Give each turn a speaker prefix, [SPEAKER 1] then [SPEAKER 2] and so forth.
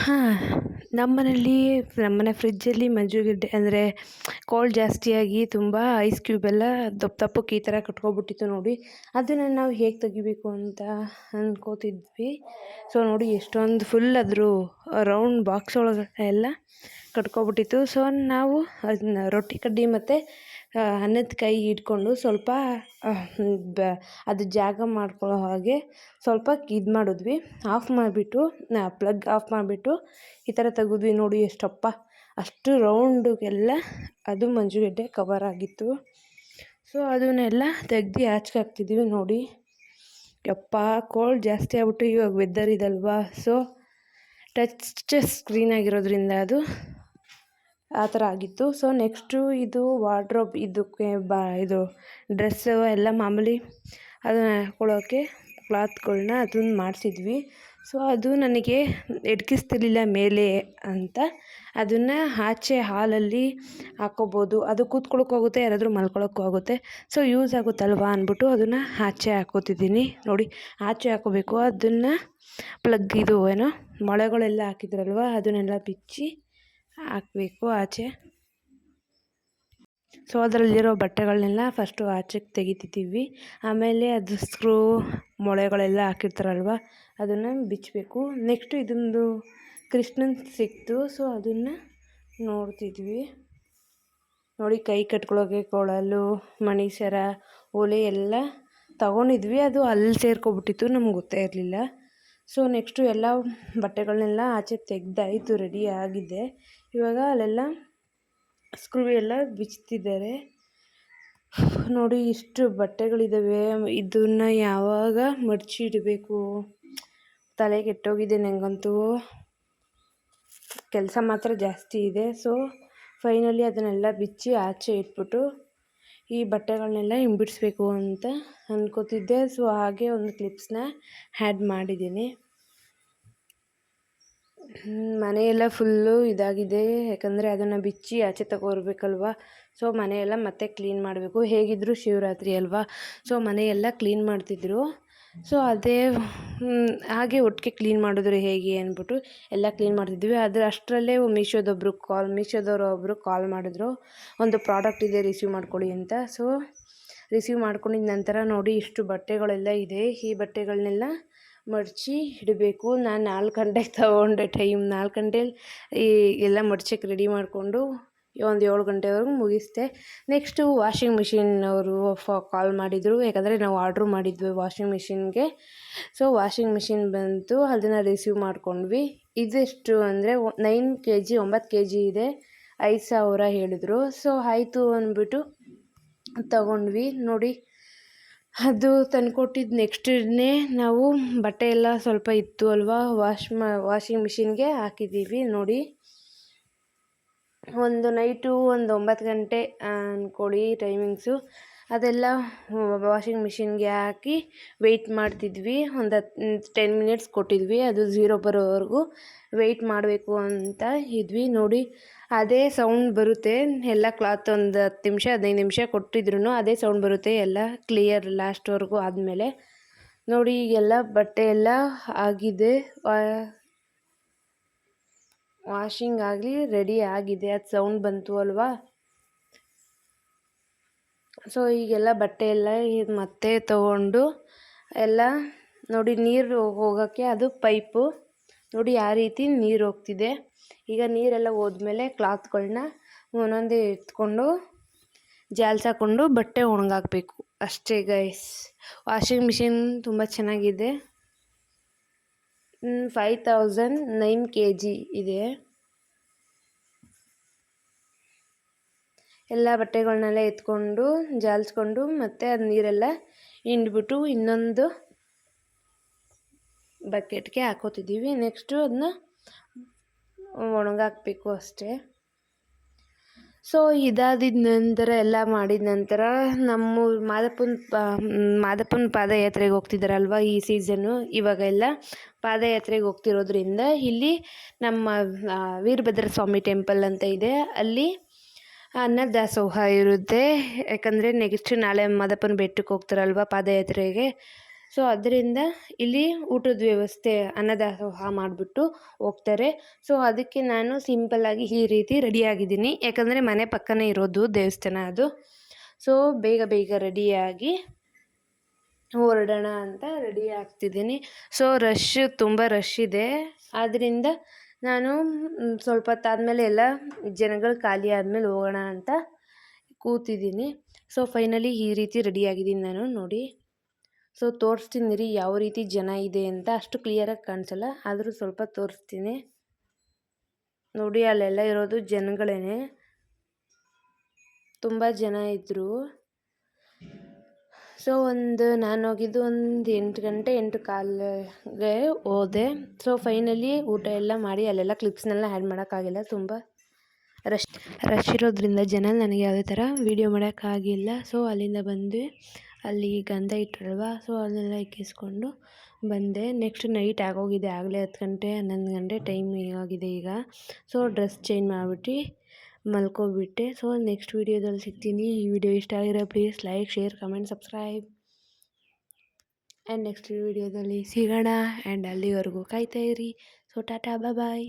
[SPEAKER 1] ಹಾಂ ನಮ್ಮನೇಲಿ ನಮ್ಮನೆ ಫ್ರಿಜ್ಜಲ್ಲಿ ಮಂಜುಗಡ್ಡೆ ಅಂದರೆ ಕೋಲ್ಡ್ ಜಾಸ್ತಿಯಾಗಿ ತುಂಬ ಐಸ್ ಕ್ಯೂಬ್ ಎಲ್ಲ ದಪ್ಪ ದಪ್ಪಕ್ಕೆ ಈ ಥರ ಕಟ್ಕೊಬಿಟ್ಟಿತ್ತು ನೋಡಿ. ಅದನ್ನು ನಾವು ಹೇಗೆ ತೆಗಿಬೇಕು ಅಂತ ಅಂದ್ಕೋತಿದ್ವಿ ಸೊ ನೋಡಿ, ಎಷ್ಟೊಂದು ಫುಲ್ ಅದ್ರ ರೌಂಡ್ ಬಾಕ್ಸ್ ಒಳಗಡೆ ಎಲ್ಲ ಕಟ್ಕೊಬಿಟ್ಟಿತ್ತು. ಸೊ ನಾವು ಅದನ್ನ ರೊಟ್ಟಿ ಕಡ್ಡಿ ಮತ್ತು ಅನ್ನದ ಕೈ ಇಟ್ಕೊಂಡು ಸ್ವಲ್ಪ ಬ, ಅದು ಜಾಗ ಮಾಡ್ಕೊಳ್ಳೋ ಹಾಗೆ ಸ್ವಲ್ಪ ಇದು ಮಾಡಿದ್ವಿ. ಆಫ್ ಮಾಡಿಬಿಟ್ಟು ಪ್ಲಗ್ ಆಫ್ ಮಾಡಿಬಿಟ್ಟು ಈ ಥರ ತೆಗೆದ್ವಿ ನೋಡಿ ಎಷ್ಟಪ್ಪ. ಅಷ್ಟು ರೌಂಡಿಗೆಲ್ಲ ಅದು ಮಂಜುಗಡ್ಡೆ ಕವರ್ ಆಗಿತ್ತು. ಸೊ ಅದನ್ನೆಲ್ಲ ತೆಗ್ದು ಆಚೆಗೆ ಹಾಕ್ತಿದ್ವಿ ನೋಡಿ. ಯಪ್ಪ ಕೋಲ್ಡ್ ಜಾಸ್ತಿ ಆಗ್ಬಿಟ್ಟು ಇವಾಗ ವೆದರ್ ಇದಲ್ವಾ. ಸೊ ಟಚ್ ಸ್ಕ್ರೀನ್ ಆಗಿರೋದ್ರಿಂದ ಅದು ಆ ಥರ ಆಗಿತ್ತು. ಸೊ ನೆಕ್ಸ್ಟು ಇದು ವಾರ್ಡ್ರೋಬ್ ಇದಕ್ಕೆ ಬ, ಇದು ಡ್ರೆಸ್ಸು ಎಲ್ಲ ಮಾಮೂಲಿ ಅದನ್ನ ಹಾಕ್ಕೊಳ್ಳೋಕ್ಕೆ ಕ್ಲಾತ್ಗಳನ್ನ ಅದನ್ನ ಮಾಡಿಸಿದ್ವಿ. ಸೊ ಅದು ನನಗೆ ಎಡ್ಕಿಸ್ತಿರ್ಲಿಲ್ಲ ಮೇಲೆ ಅಂತ. ಅದನ್ನು ಆಚೆ ಹಾಲಲ್ಲಿ ಹಾಕ್ಕೋಬೋದು ಅದು ಕೂತ್ಕೊಳ್ಳೋಕ್ಕೂ ಆಗುತ್ತೆ ಯಾರಾದರೂ ಮಲ್ಕೊಳ್ಳೋಕ್ಕೂ ಆಗುತ್ತೆ ಸೊ ಯೂಸ್ ಆಗುತ್ತಲ್ವಾ ಅಂದ್ಬಿಟ್ಟು ಅದನ್ನು ಆಚೆ ಹಾಕೋತಿದ್ದೀನಿ. ನೋಡಿ, ಆಚೆ ಹಾಕೋಬೇಕು. ಅದನ್ನು ಪ್ಲಗ್ ಇದು ಏನೋ ಮೊಳೆಗಳೆಲ್ಲ ಹಾಕಿದ್ರಲ್ವ, ಅದನ್ನೆಲ್ಲ ಬಿಚ್ಚಿ ಹಾಕಬೇಕು ಆಚೆ. ಸೊ ಅದರಲ್ಲಿರೋ ಬಟ್ಟೆಗಳನ್ನೆಲ್ಲ ಫಸ್ಟು ಆಚೆಗೆ ತೆಗಿತಿದ್ದೀವಿ. ಆಮೇಲೆ ಅದು ಸ್ಕ್ರೂ ಮೊಳೆಗಳೆಲ್ಲ ಹಾಕಿರ್ತಾರಲ್ವ, ಅದನ್ನು ಬಿಚ್ಚಬೇಕು ನೆಕ್ಸ್ಟು ಇದೊಂದು ಕೃಷ್ಣನ್ ಸಿಕ್ತು ಸೊ ಅದನ್ನು ನೋಡ್ತಿದ್ವಿ. ನೋಡಿ, ಕೈ ಕಟ್ಕೊಳ್ಳೋಕೆ ಕೊಳಲು ಮಣಿ ಸರ ಓಲೆ ಎಲ್ಲ ತಗೊಂಡಿದ್ವಿ. ಅದು ಅಲ್ಲಿ ಸೇರ್ಕೊಬಿಟ್ಟಿತ್ತು, ನಮ್ಗೆ ಗೊತ್ತೇ ಇರಲಿಲ್ಲ. ಸೊ ನೆಕ್ಸ್ಟು ಎಲ್ಲ ಬಟ್ಟೆಗಳನ್ನೆಲ್ಲ ಆಚೆ ತೆಗ್ದಾಯಿತು ರೆಡಿ ಆಗಿದೆ. ಇವಾಗ ಅಲ್ಲೆಲ್ಲ ಸ್ಕ್ರೂ ಎಲ್ಲ ಬಿಚ್ತಿದ್ದಾರೆ. ನೋಡಿ ಇಷ್ಟು ಬಟ್ಟೆಗಳಿದ್ದಾವೆ ಇದನ್ನು ಯಾವಾಗ ಮಡಚಿ ಇಡಬೇಕು? ತಲೆ ಕೆಟ್ಟೋಗಿದೆ ನನಗಂತೂ ಕೆಲಸ ಮಾತ್ರ ಜಾಸ್ತಿ ಇದೆ. ಸೊ ಫೈನಲಿ ಅದನ್ನೆಲ್ಲ ಬಿಚ್ಚಿ ಆಚೆ ಇಟ್ಬಿಟ್ಟು ಈ ಬಟ್ಟೆಗಳನ್ನೆಲ್ಲ ಹಿಂಬಿಡಿಸ್ಬೇಕು ಅಂತ ಅಂದ್ಕೋತಿದ್ದೆ ಸೊ ಹಾಗೆ ಒಂದು ಕ್ಲಿಪ್ಸ್ನ ಆ್ಯಡ್ ಮಾಡಿದ್ದೀನಿ. ಮನೆಯೆಲ್ಲ ಫುಲ್ಲು ಇದಾಗಿದೆ. ಯಾಕಂದರೆ ಅದನ್ನು ಬಿಚ್ಚಿ ಆಚೆ ತಗೋರ್ಬೇಕಲ್ವ? ಸೊ ಮನೆಯೆಲ್ಲ ಮತ್ತೆ ಕ್ಲೀನ್ ಮಾಡಬೇಕು. ಹೇಗಿದ್ದರೂ ಶಿವರಾತ್ರಿ ಅಲ್ವಾ? ಸೊ ಮನೆಯೆಲ್ಲ ಕ್ಲೀನ್ ಮಾಡ್ತಿದ್ರು. ಸೊ ಅದೇ ಹಾಗೆ ಒಟ್ಟಿಗೆ ಕ್ಲೀನ್ ಮಾಡಿದ್ರೆ ಹೇಗೆ ಅಂದ್ಬಿಟ್ಟು ಎಲ್ಲ ಕ್ಲೀನ್ ಮಾಡ್ತಿದ್ವಿ. ಅದ್ರ ಅಷ್ಟರಲ್ಲೇ ಮೀಶೋದೊಬ್ಬರು ಕಾಲ್ ಮೀಶೋದವರು ಒಬ್ಬರು ಕಾಲ್ ಮಾಡಿದ್ರು. ಒಂದು ಪ್ರಾಡಕ್ಟ್ ಇದೆ ರಿಸೀವ್ ಮಾಡ್ಕೊಳ್ಳಿ ಅಂತ. ಸೊ ರಿಸೀವ್ ಮಾಡ್ಕೊಂಡಿದ್ದ ನಂತರ ನೋಡಿ ಇಷ್ಟು ಬಟ್ಟೆಗಳೆಲ್ಲ ಇದೆ. ಈ ಬಟ್ಟೆಗಳನ್ನೆಲ್ಲ ಮಡಚಿ ಇಡಬೇಕು. ನಾನು ನಾಲ್ಕು ಗಂಟೆಗೆ ತಗೊಂಡೆ ಟೈಮ್ ನಾಲ್ಕು ಗಂಟೆ ಈ ಎಲ್ಲ ಮಡ್ಚಕ್ಕೆ ರೆಡಿ ಮಾಡಿಕೊಂಡು ಒಂದು ಏಳು ಗಂಟೆವರೆಗೂ ಮುಗಿಸಿದೆ. ನೆಕ್ಸ್ಟು ವಾಷಿಂಗ್ ಮಿಷಿನ್ ಅವರು ಕಾಲ್ ಮಾಡಿದರು. ಯಾಕಂದರೆ ನಾವು ಆರ್ಡ್ರ್ ಮಾಡಿದ್ವಿ ವಾಷಿಂಗ್ ಮಿಷಿನ್ಗೆ ಸೊ ವಾಷಿಂಗ್ ಮಿಷಿನ್ ಬಂತು. ಅದನ್ನು ರಿಸೀವ್ ಮಾಡ್ಕೊಂಡ್ವಿ. ಇದೆಷ್ಟು ಅಂದರೆ ನೈನ್ ಕೆ ಜಿ ಒಂಬತ್ತು ಕೆ ಜಿ ಇದೆ. ಐದು ಸಾವಿರ ಹೇಳಿದರು. ಸೊ ಆಯಿತು ಅಂದ್ಬಿಟ್ಟು ತಗೊಂಡ್ವಿ. ನೋಡಿ, ಅದು ತಂದುಕೊಟ್ಟಿದ್ದು ನೆಕ್ಸ್ಟ್ ಡೇನೇ ನಾವು ಬಟ್ಟೆ ಎಲ್ಲ ಸ್ವಲ್ಪ ಇತ್ತು ಅಲ್ವಾ? ವಾಶ್ ಮಾ ವಾಷಿಂಗ್ ಮಿಷಿನ್ಗೆ ಹಾಕಿದ್ದೀವಿ ನೋಡಿ ಒಂದು ನೈಟು ಒಂದು ಒಂಬತ್ತು ಗಂಟೆ ಅಂದ್ಕೊಳ್ಳಿ ಟೈಮಿಂಗ್ಸು ಅದೆಲ್ಲ ವಾಷಿಂಗ್ ಮಿಷಿನ್ಗೆ ಹಾಕಿ ವೆಯ್ಟ್ ಮಾಡ್ತಿದ್ವಿ. ಒಂದು ಹತ್ತು ಟೆನ್ ಮಿನಿಟ್ಸ್ ಕೊಟ್ಟಿದ್ವಿ. ಅದು ಝೀರೋ ಬರೋವರೆಗೂ ವೆಯ್ಟ್ ಮಾಡಬೇಕು ಅಂತ ಇದ್ವಿ. ನೋಡಿ, ಅದೇ ಸೌಂಡ್ ಬರುತ್ತೆ. ಎಲ್ಲ ಕ್ಲಾತ್ ಒಂದು ಹತ್ತು ನಿಮಿಷ, ಹದಿನೈದು ನಿಮಿಷ ಕೊಟ್ಟಿದ್ರು ಅದೇ ಸೌಂಡ್ ಬರುತ್ತೆ. ಎಲ್ಲ ಕ್ಲಿಯರ್ ಲಾಸ್ಟ್ವರೆಗೂ ಆದಮೇಲೆ. ನೋಡಿ, ಈಗೆಲ್ಲ ಬಟ್ಟೆ ಎಲ್ಲ ಆಗಿದೆ. ವಾಷಿಂಗ್ ಆಗಲಿ ರೆಡಿ ಆಗಿದೆ. ಅದು ಸೌಂಡ್ ಬಂತು ಅಲ್ವಾ? ಸೊ ಈಗೆಲ್ಲ ಬಟ್ಟೆ ಎಲ್ಲ ಮತ್ತೆ ತಗೊಂಡು ಎಲ್ಲ ನೋಡಿ ನೀರು ಹೋಗೋಕ್ಕೆ ಅದು ಪೈಪು. ನೋಡಿ ಯಾವ ರೀತಿ ನೀರು ಹೋಗ್ತಿದೆ. ಈಗ ನೀರೆಲ್ಲ ಹೋದ್ಮೇಲೆ ಕ್ಲಾತ್ಗಳನ್ನ ಒಂದೊಂದೇ ಎತ್ಕೊಂಡು ಜಾಲ್ಸಾಕೊಂಡು ಬಟ್ಟೆ ಒಣಗಾಕಬೇಕು. ಅಷ್ಟೇ ಗೈಸ್ ವಾಷಿಂಗ್ ಮಿಷಿನ್ ತುಂಬ ಚೆನ್ನಾಗಿದೆ. Five thousand nine K G ಇದೆ. ಎಲ್ಲ ಬಟ್ಟೆಗಳನ್ನೆಲ್ಲ ಎತ್ಕೊಂಡು, ಜಾಲಿಸ್ಕೊಂಡು ಮತ್ತು ಅದು ನೀರೆಲ್ಲ ಹಿಂಡ್ಬಿಟ್ಟು ಇನ್ನೊಂದು ಬಕೆಟ್ಗೆ ಹಾಕೋತಿದ್ದೀವಿ. ನೆಕ್ಸ್ಟು ಅದನ್ನ ಒಣಗಾಕಬೇಕು ಅಷ್ಟೇ. ಸೊ ಇದಾದಿದ ನಂತರ, ಎಲ್ಲ ಮಾಡಿದ ನಂತರ, ನಮ್ಮ ಮಾದಪ್ಪನ ಪಾ ಮಾದಪ್ಪನ ಪಾದಯಾತ್ರೆಗೆ ಹೋಗ್ತಿದ್ದಾರಲ್ವ ಈ ಸೀಸನ್ನು ಇವಾಗೆಲ್ಲ ಪಾದಯಾತ್ರೆಗೆ ಹೋಗ್ತಿರೋದ್ರಿಂದ ಇಲ್ಲಿ ನಮ್ಮ ವೀರಭದ್ರ ಸ್ವಾಮಿ ಟೆಂಪಲ್ ಅಂತ ಇದೆ. ಅಲ್ಲಿ ಅನ್ನದಾಸೋಹ ಇರುತ್ತೆ. ಯಾಕಂದರೆ ನೆಕ್ಸ್ಟ್ ನಾಳೆ ಮಾದಪ್ಪನ ಬೆಟ್ಟಕ್ಕೆ ಹೋಗ್ತಾರಲ್ವ ಪಾದಯಾತ್ರೆಗೆ? ಸೊ, ಅದರಿಂದ ಇಲ್ಲಿ ಊಟದ ವ್ಯವಸ್ಥೆ ಅನ್ನದಾಸೋಹ ಮಾಡಿಬಿಟ್ಟು ಹೋಗ್ತಾರೆ. ಸೊ, ಅದಕ್ಕೆ ನಾನು ಸಿಂಪಲ್ಲಾಗಿ ಈ ರೀತಿ ರೆಡಿಯಾಗಿದ್ದೀನಿ. ಯಾಕಂದರೆ ಮನೆ ಪಕ್ಕನೇ ಇರೋದು ದೇವಸ್ಥಾನ ಅದು. ಸೊ, ಬೇಗ ಬೇಗ ರೆಡಿಯಾಗಿ ಹೊರಡೋಣ ಅಂತ ರೆಡಿ ಆಗ್ತಿದ್ದೀನಿ. ಸೊ ರಶ್ ತುಂಬ ರಶ್ ಇದೆ. ಆದ್ದರಿಂದ ನಾನು ಸ್ವಲ್ಪ ಹೊತ್ತಾದಮೇಲೆ ಎಲ್ಲ ಜನಗಳು ಖಾಲಿ ಆದಮೇಲೆ ಹೋಗೋಣ ಅಂತ ಕೂತಿದ್ದೀನಿ. ಸೊ ಫೈನಲಿ ಈ ರೀತಿ ರೆಡಿಯಾಗಿದ್ದೀನಿ ನಾನು ನೋಡಿ. ಸೊ ತೋರಿಸ್ತೀನಿ ರೀ ಯಾವ ರೀತಿ ಜನ ಇದೆ ಅಂತ. ಅಷ್ಟು ಕ್ಲಿಯರಾಗಿ ಕಾಣಿಸಲ್ಲ. ಆದರೂ ಸ್ವಲ್ಪ ತೋರಿಸ್ತೀನಿ. ನೋಡಿ, ಅಲ್ಲೆಲ್ಲ ಇರೋದು ಜನಗಳೇ ತುಂಬ ಜನ ಇದ್ದರು ಸೊ ಒಂದು ನಾನು ಹೋಗಿದ್ದು ಒಂದು ಎಂಟು ಗಂಟೆ, ಎಂಟು ಕಾಲಿಗೆ ಹೋದೆ. ಸೊ ಫೈನಲಿ ಊಟ ಎಲ್ಲ ಮಾಡಿ ಅಲ್ಲೆಲ್ಲ ಕ್ಲಿಪ್ಸ್ನೆಲ್ಲ ಆ್ಯಡ್ ಮಾಡೋಕ್ಕಾಗಿಲ್ಲ. ತುಂಬ ರಶ್ ರಶ್ ಇರೋದ್ರಿಂದ ಜನ ನನಗೆ ಯಾವುದೇ ಥರ ವೀಡಿಯೋ ಮಾಡೋಕ್ಕಾಗಿಲ್ಲ. ಸೊ ಅಲ್ಲಿಂದ ಬಂದು ಅಲ್ಲಿ ಗಂಧ ಇಟ್ಟರಲ್ವ ಸೊ ಅದನ್ನೆಲ್ಲ ಇಕ್ಕಿಸ್ಕೊಂಡು ಬಂದೆ. ನೆಕ್ಸ್ಟ್ ನೈಟ್ ಆಗೋಗಿದೆ. ಆಗಲೇ ಹತ್ತು ಗಂಟೆ, ಹನ್ನೊಂದು ಗಂಟೆ ಟೈಮ್ ಆಗಿದೆ ಈಗ. ಸೊ ಡ್ರೆಸ್ ಚೇಂಜ್ ಮಾಡಿಬಿಟ್ಟು ಮಲ್ಕೊಬಿಟ್ಟೆ. ಸೊ ನೆಕ್ಸ್ಟ್ ವೀಡಿಯೋದಲ್ಲಿ ಸಿಗ್ತೀನಿ. ಈ ವಿಡಿಯೋ ಇಷ್ಟ ಆಗಿರೋ please like share comment subscribe and next ವೀಡಿಯೋದಲ್ಲಿ ಸಿಗೋಣ. ಆ್ಯಂಡ್ ಅಲ್ಲಿವರೆಗೂ ಕಾಯ್ತಾ ಇರಿ. ಸೊ ಟಾಟಾ ಬಾಯ್